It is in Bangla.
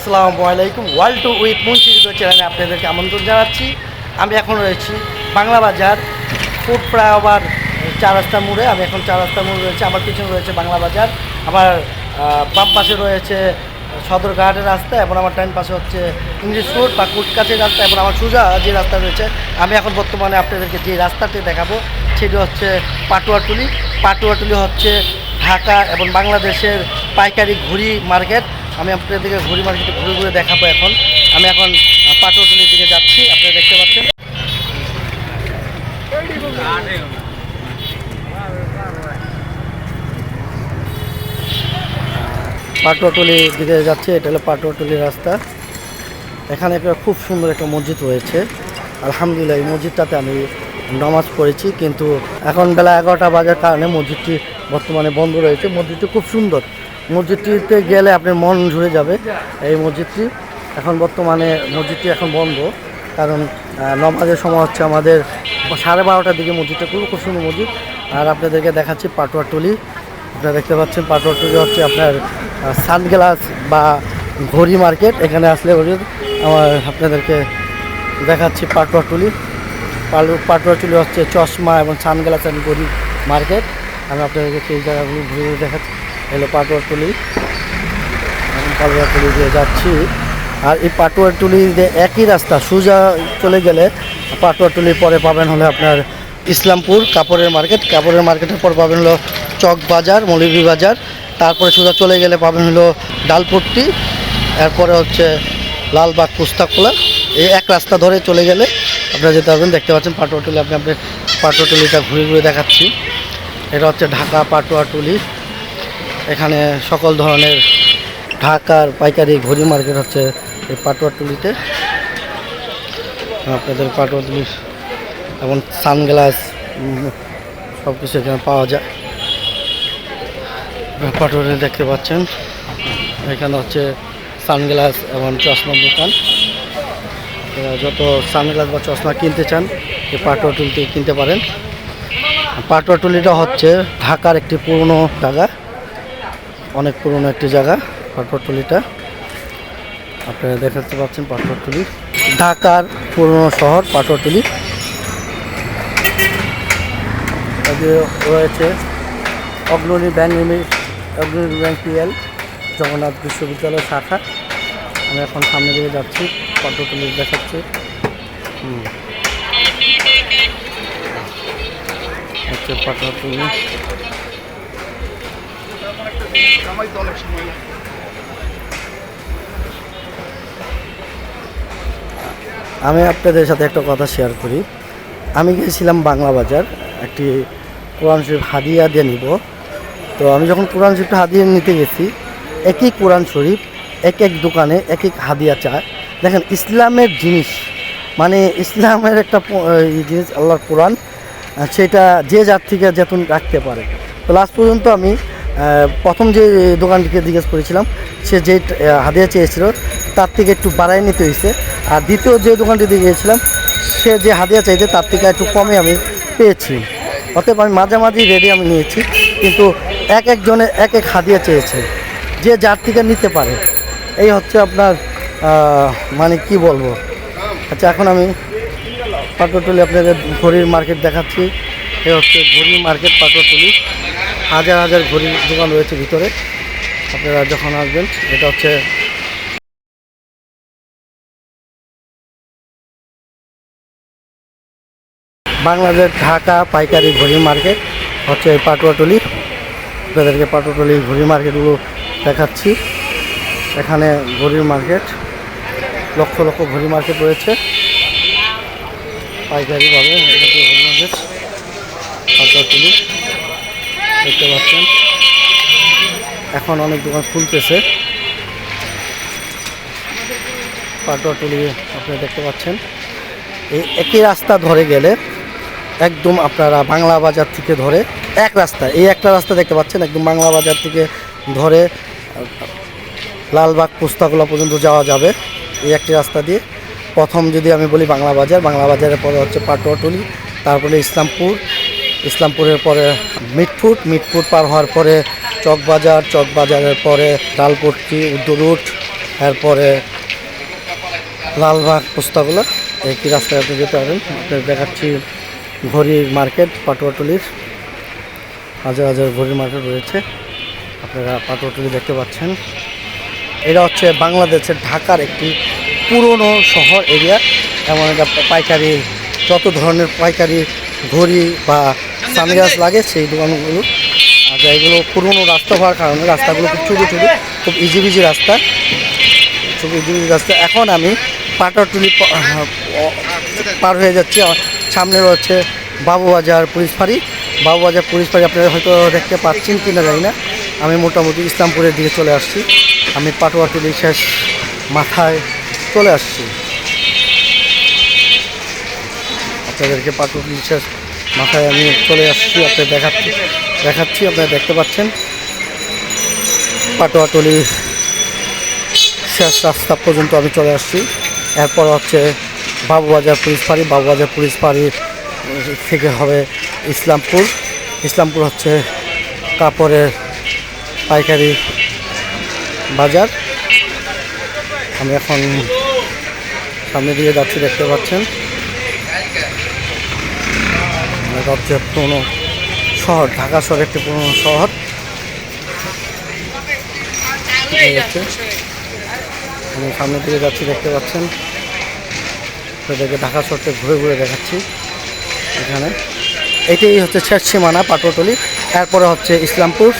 আসসালামু আলাইকুম। ওয়ার্ল্ড টু উইথ মুন্সিদ চ্যানেলে আপনাদেরকে আমন্ত্রণ জানাচ্ছি। আমি এখন রয়েছি বাংলা বাজার ফুড ফ্লাইওভার চার রাস্তা মোড়ে। আমি এখন চার রাস্তা মোড়ে রয়েছে, আমার পিছনে রয়েছে বাংলা বাজার। আমার বাম পাশে রয়েছে সদরঘাটের রাস্তা এবং আমার টাইম পাশে হচ্ছে ইংলিশ রোড বা কুটকাছের রাস্তা এবং আমার সোজা যে রাস্তা রয়েছে, আমি এখন বর্তমানে আপনাদেরকে যে রাস্তাটি দেখাবো, সেটি হচ্ছে পাটুয়াটুলি। পাটুয়াটুলি হচ্ছে ঢাকা এবং বাংলাদেশের পাইকারি ঘুড়ি মার্কেট। আমি আপনাদেরকে ঘুরি মার্কেটে ঘুরে ঘুরে দেখাবো এখন। আমি এখন আহ, দিকে যাচ্ছি আপনারা দেখতে পাচ্ছেন। পাটুয়াটুলির দিকে যাচ্ছি এটা হলো পাটুয়াটুলির রাস্তা। এখানে একটা খুব সুন্দর একটা মসজিদ রয়েছে। আলহামদুলিল্লাহ এই মসজিদটাতে আমি নামাজ পড়েছি কিন্তু এখন বেলা এগারোটা বাজার কারণে মসজিদটি বর্তমানে বন্ধ রয়েছে। মসজিদটি খুব সুন্দর। মসজিদটিতে গেলে আপনার মন ঝরে যাবে এই মসজিদটি। এখন বর্তমানে মসজিদটি এখন বন্ধ, কারণ নমাজের সময় হচ্ছে আমাদের সাড়ে বারোটার দিকে মসজিদটা খুব খুব সুন্দর মসজিদ। আর আপনাদেরকে দেখাচ্ছি পাটুয়াটুলি আপনারা দেখতে পাচ্ছেন পাটুয়াটুলি হচ্ছে আপনার সানগ্লাস বা ঘড়ি মার্কেট। এখানে আসলে আমার আপনাদেরকে দেখাচ্ছি পাটুয়াটুলি পালু পাটুয়াটুলি হচ্ছে চশমা এবং সানগ্লাস অ্যান্ড ঘড়ি মার্কেট। আমি আপনাদেরকে সেই জায়গাগুলো ঘুরে ঘুরে দেখাচ্ছি। এলো পাটুয়াটুলি এখন পাটুয়াটুলি দিয়ে যাচ্ছি। আর এই পাটুয়াটুলি যে একই রাস্তা, সোজা চলে গেলে পাটুয়াটুলির পরে পাবেন হলে আপনার ইসলামপুর কাপড়ের মার্কেট। কাপড়ের মার্কেটের পর পাবেন হলো চক বাজার, মৌলভী বাজার। তারপরে সোজা চলে গেলে পাবেন হলো ডালপট্টি। এরপরে হচ্ছে লালবাগ পুস্তাকোলা। এই এক রাস্তা ধরে চলে গেলে আপনারা যেতে পারবেন। দেখতে পাচ্ছেন পাটুয়াটুলি আপনি আপনি পাটুয়াটুলিটা ঘুরে ঘুরে দেখাচ্ছি। এটা হচ্ছে ঢাকা পাটুয়াটুলি এখানে সকল ধরনের ঢাকার পাইকারি ঘড়ি মার্কেট হচ্ছে এই পাটুয়াটুলিতে আপনাদের পাটুয়াটুলি এবং সানগ্লাস সব কিছু এখানে পাওয়া যায়। পাটুয়াটুলি দেখতে পাচ্ছেন। এখানে হচ্ছে সানগ্লাস এবং চশমার দোকান। যত সানগ্লাস বা চশমা কিনতে চান, এই পাটুয়াটুলি থেকে কিনতে পারেন। পাটুয়াটুলিটা হচ্ছে ঢাকার একটি পুরনো জায়গা অনেক পুরনো একটি জায়গা পাটুয়াটুলিটা আপনারা দেখাতে পাচ্ছেন পাটুয়াটুলি ঢাকার পুরনো শহর এদিকে রয়েছে Agrani bank Agrani bank PL, Jagannath বিশ্ববিদ্যালয় শাখা। আমি এখন সামনে দিকে যাচ্ছি পাটুয়াটুলি দেখাচ্ছি। হুম। হচ্ছে আমি আপনাদের সাথে একটা কথা শেয়ার করি। আমি গিয়েছিলাম বাংলা বাজার, একটি কোরআন শরীফ হাদিয়া দিয়ে নিব। তো আমি যখন কোরআন শরীফটা হাদিয়া নিতে গেছি, একই কোরআন শরীফ এক এক দোকানে এক এক হাদিয়া চায়। দেখেন, ইসলামের জিনিস মানে ইসলামের একটা জিনিস, আল্লাহর কোরআন সেটা যে যার থেকে যেতুন রাখতে পারে। তো লাস্ট পর্যন্ত আমি প্রথম যে দোকানটিকে জিজ্ঞেস করেছিলাম, সে যে হাদিয়া চেয়েছিল, তার থেকে একটু বাড়াই নিতে হয়েছে। আর দ্বিতীয় যে দোকানটিতে গিয়েছিলাম, সে যে হাদিয়া চাইছে, তার থেকে একটু কমে আমি পেয়েছি। অতএব আমি মাঝামাঝি রেডি আমি নিয়েছি, কিন্তু এক একজনে এক এক হাদিয়া চেয়েছে, যে যার থেকে নিতে পারে। এই হচ্ছে আপনার মানে কি বলব? আচ্ছা এখন আমি পাটুয়াটুলি আপনাদের ঘড়ির মার্কেট দেখাচ্ছি। এই হচ্ছে ঘড়ির মার্কেট পাটুয়াটুলি হাজার হাজার ঘড়ির দোকান রয়েছে ভিতরে। আপনারা যখন আসবেন, এটা হচ্ছে বাংলাদেশ ঢাকা পাইকারি ঘড়ি মার্কেট। হচ্ছে পাটুয়াটুলি আপনাদেরকে পাটুয়াটুলি ঘড়ি মার্কেটগুলো দেখাচ্ছি। এখানে ঘড়ির মার্কেট, লক্ষ লক্ষ ঘড়ি মার্কেট রয়েছে। পাইকারিভাবে ঘড়ি মার্কেট পাটুয়াটুলি দেখতে পাচ্ছেন। এখন অনেক দোকান খুলতেছে। পাটুয়াটুলি আপনি দেখতে পাচ্ছেন। এই একই রাস্তা ধরে গেলে একদম আপনারা বাংলা বাজার থেকে ধরে এক রাস্তা, এই একটা রাস্তা দেখতে পাচ্ছেন, একদম বাংলা বাজার থেকে ধরে লালবাগ পুস্তাকলা পর্যন্ত যাওয়া যাবে এই একটি রাস্তা দিয়ে। প্রথম যদি আমি বলি বাংলা বাজার, বাংলা বাজারের পরে হচ্ছে পাটুয়াটুলি তারপরে ইসলামপুর ইসলামপুরের পরে মিটফুট মিটফুট পার হওয়ার পরে চকবাজার, চকবাজারের পরে ডালপট্টি উদ্দরুট এরপরে লালবাগ পোস্তাগুলো। একই রাস্তায় আপনি যেতে পারেন। আপনার দেখাচ্ছি ঘড়ির মার্কেট, পাটুয়াটলির। হাজার হাজার ঘড়ির মার্কেট রয়েছে। আপনারা পাটুয়াটুলি দেখতে পাচ্ছেন। এটা হচ্ছে বাংলাদেশের ঢাকার একটি পুরনো শহর এরিয়া। এমন একটা পাইকারি, যত ধরনের পাইকারি ঘড়ি বা সানগ্লাস লাগে, সেই দোকানগুলো। আর এগুলো পুরনো রাস্তা হওয়ার কারণে রাস্তাগুলো খুব ছোটো ছোটো খুব ইজি বিজি রাস্তা। খুব ইজি বিজি রাস্তা। এখন আমি পাটাটুলি পার হয়ে যাচ্ছি। সামনে রয়েছে বাবুবাজার পুলিশ ফাঁড়ি। বাবুবাজার পুলিশ ফাঁড়ি আপনারা হয়তো দেখতে পাচ্ছেন কি না জানি না। আমি মোটামুটি ইসলামপুরের দিকে চলে আসছি। আমি পাটুয়াটুলি শেষ মাথায় চলে আসছি। আপনাদেরকে পাটুয়াটুলি শেষ মাথায় আমি চলে আসছি, আপনাদের দেখাচ্ছি। দেখাচ্ছি, আপনারা দেখতে পাচ্ছেন। পাটুয়াটুলি শেষ রাস্তা পর্যন্ত আমি চলে আসছি। এরপর হচ্ছে বাবুবাজার পুলিশ ফাঁড়ি। বাবুবাজার পুলিশ ফাঁড়ির থেকে হবে ইসলামপুর। ইসলামপুর হচ্ছে কাপড়ের পাইকারি বাজার। আমি এখন সামনে দিয়ে যাচ্ছি, দেখতে পাচ্ছেন। এটা সবচেয়ে পুরনো শহর, ঢাকা শহর একটি পুরনো শহর। আমি সামনের দিকে যাচ্ছি, দেখতে পাচ্ছেন। সেটাকে ঢাকা শহরটা ঘুরে ঘুরে দেখাচ্ছি এখানে। এটাই হচ্ছে শেষ সীমানা পাটুয়াটলি তারপরে হচ্ছে ইসলামপুর।